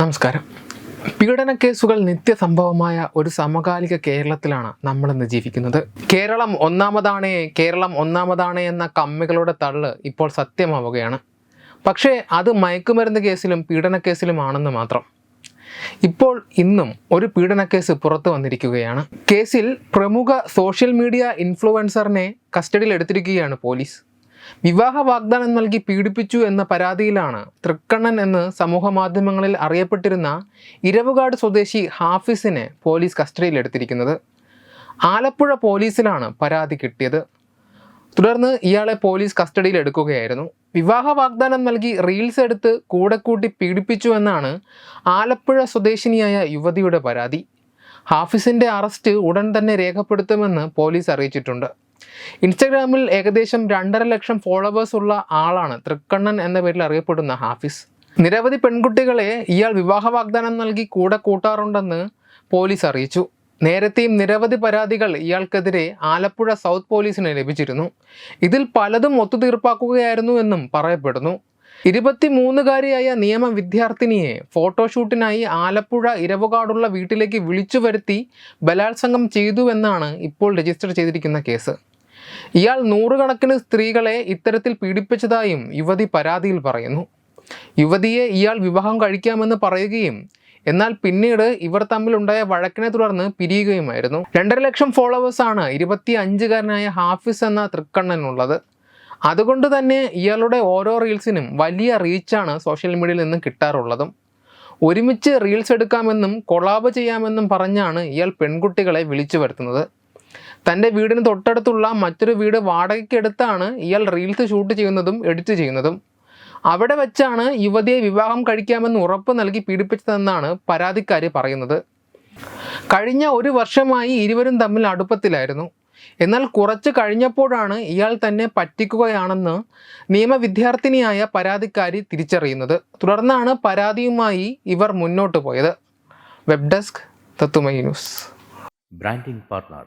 നമസ്കാരം. പീഡന കേസുകൾ നിത്യസംഭവമായ ഒരു സമകാലിക കേരളത്തിലാണ് നമ്മൾ ഇന്ന് ജീവിക്കുന്നത്. കേരളം ഒന്നാമതാണേ കേരളം ഒന്നാമതാണേ എന്ന കമ്മികളുടെ തള്ള് ഇപ്പോൾ സത്യമാവുകയാണ്. പക്ഷേ അത് മയക്കുമരുന്ന് കേസിലും പീഡന കേസിലുമാണെന്ന് മാത്രം. ഇപ്പോൾ ഇന്നും ഒരു പീഡന കേസ് പുറത്തു വന്നിരിക്കുകയാണ്. കേസിൽ പ്രമുഖ സോഷ്യൽ മീഡിയ ഇൻഫ്ലുവൻസറിനെ കസ്റ്റഡിയിൽ എടുത്തിരിക്കുകയാണ് പോലീസ്. വിവാഹ വാഗ്ദാനം നൽകി പീഡിപ്പിച്ചു എന്ന പരാതിയിലാണ് തൃക്കണ്ണൻ എന്ന് സമൂഹ മാധ്യമങ്ങളിൽ അറിയപ്പെട്ടിരുന്ന ഇരവുകാട് സ്വദേശി ഹാഫിസിനെ പോലീസ് കസ്റ്റഡിയിലെടുത്തിരിക്കുന്നത്. ആലപ്പുഴ പോലീസിലാണ് പരാതി കിട്ടിയത്. തുടർന്ന് ഇയാളെ പോലീസ് കസ്റ്റഡിയിൽ എടുക്കുകയായിരുന്നു വിവാഹ വാഗ്ദാനം നൽകി റീൽസ് എടുത്ത് കൂടെ കൂട്ടി പീഡിപ്പിച്ചു എന്നാണ് ആലപ്പുഴ സ്വദേശിനിയായ യുവതിയുടെ പരാതി. ഹാഫിസിന്റെ അറസ്റ്റ് ഉടൻ തന്നെ രേഖപ്പെടുത്തുമെന്ന് പോലീസ് അറിയിച്ചിട്ടുണ്ട്. ഇൻസ്റ്റഗ്രാമിൽ ഏകദേശം രണ്ടര ലക്ഷം ഫോളോവേഴ്സ് ഉള്ള ആളാണ് തൃക്കണ്ണൻ എന്ന പേരിൽ അറിയപ്പെടുന്ന ഹാഫിസ്. നിരവധി പെൺകുട്ടികളെ ഇയാൾ വിവാഹ വാഗ്ദാനം നൽകി കൂടെ കൂട്ടാറുണ്ടെന്ന് പോലീസ് അറിയിച്ചു. നേരത്തെയും നിരവധി പരാതികൾ ഇയാൾക്കെതിരെ ആലപ്പുഴ സൗത്ത് പോലീസിന് ലഭിച്ചിരുന്നു. ഇതിൽ പലതും ഒത്തുതീർപ്പാക്കുകയായിരുന്നു എന്നും പറയപ്പെടുന്നു. ഇരുപത്തിമൂന്നുകാരിയായ നിയമ വിദ്യാർത്ഥിനിയെ ഫോട്ടോഷൂട്ടിനായി ആലപ്പുഴ ഇരവുകാടുള്ള വീട്ടിലേക്ക് വിളിച്ചു വരുത്തി ബലാത്സംഗം ചെയ്തുവെന്നാണ് ഇപ്പോൾ രജിസ്റ്റർ ചെയ്തിരിക്കുന്ന കേസ്. ഇയാൾ നൂറുകണക്കിന് സ്ത്രീകളെ ഇത്തരത്തിൽ പീഡിപ്പിച്ചതായും യുവതി പരാതിയിൽ പറയുന്നു. യുവതിയെ ഇയാൾ വിവാഹം കഴിക്കാമെന്ന് പറയുകയും എന്നാൽ പിന്നീട് ഇവർ തമ്മിലുണ്ടായ വഴക്കിനെ തുടർന്ന് പിരിയുകയുമായിരുന്നു. രണ്ടര ലക്ഷം ഫോളോവേഴ്സാണ് ഇരുപത്തി അഞ്ചുകാരനായ ഹാഫിസ് എന്ന തൃക്കണ്ണനുള്ളത്. അതുകൊണ്ട് തന്നെ ഇയാളുടെ ഓരോ റീൽസിനും വലിയ റീച്ചാണ് സോഷ്യൽ മീഡിയയിൽ നിന്നും കിട്ടാറുള്ളതും. ഒരുമിച്ച് റീൽസ് എടുക്കാമെന്നും കൊളാബ് ചെയ്യാമെന്നും പറഞ്ഞാണ് ഇയാൾ പെൺകുട്ടികളെ വിളിച്ചു വരുത്തുന്നത്. തന്റെ വീടിന് തൊട്ടടുത്തുള്ള മറ്റൊരു വീട് വാടകയ്ക്കെടുത്താണ് ഇയാൾ റീൽസ് ഷൂട്ട് ചെയ്യുന്നതും എഡിറ്റ് ചെയ്യുന്നതും. അവിടെ വെച്ചാണ് യുവതിയെ വിവാഹം കഴിക്കാമെന്ന് ഉറപ്പ് നൽകി പീഡിപ്പിച്ചതെന്നാണ് പരാതിക്കാരി പറയുന്നത്. കഴിഞ്ഞ ഒരു വർഷമായി ഇരുവരും തമ്മിൽ അടുപ്പത്തിലായിരുന്നു. എന്നാൽ കുറച്ച് കഴിഞ്ഞപ്പോഴാണ് ഇയാൾ തന്നെ പറ്റിക്കുകയാണെന്ന് നിയമവിദ്യാർത്ഥിനിയായ പരാതിക്കാരി തിരിച്ചറിയുന്നത്. തുടർന്നാണ് പരാതിയുമായി ഇവർ മുന്നോട്ട് പോയത്. വെബ് ഡെസ്ക് തത്തുമൈ news. Branding partner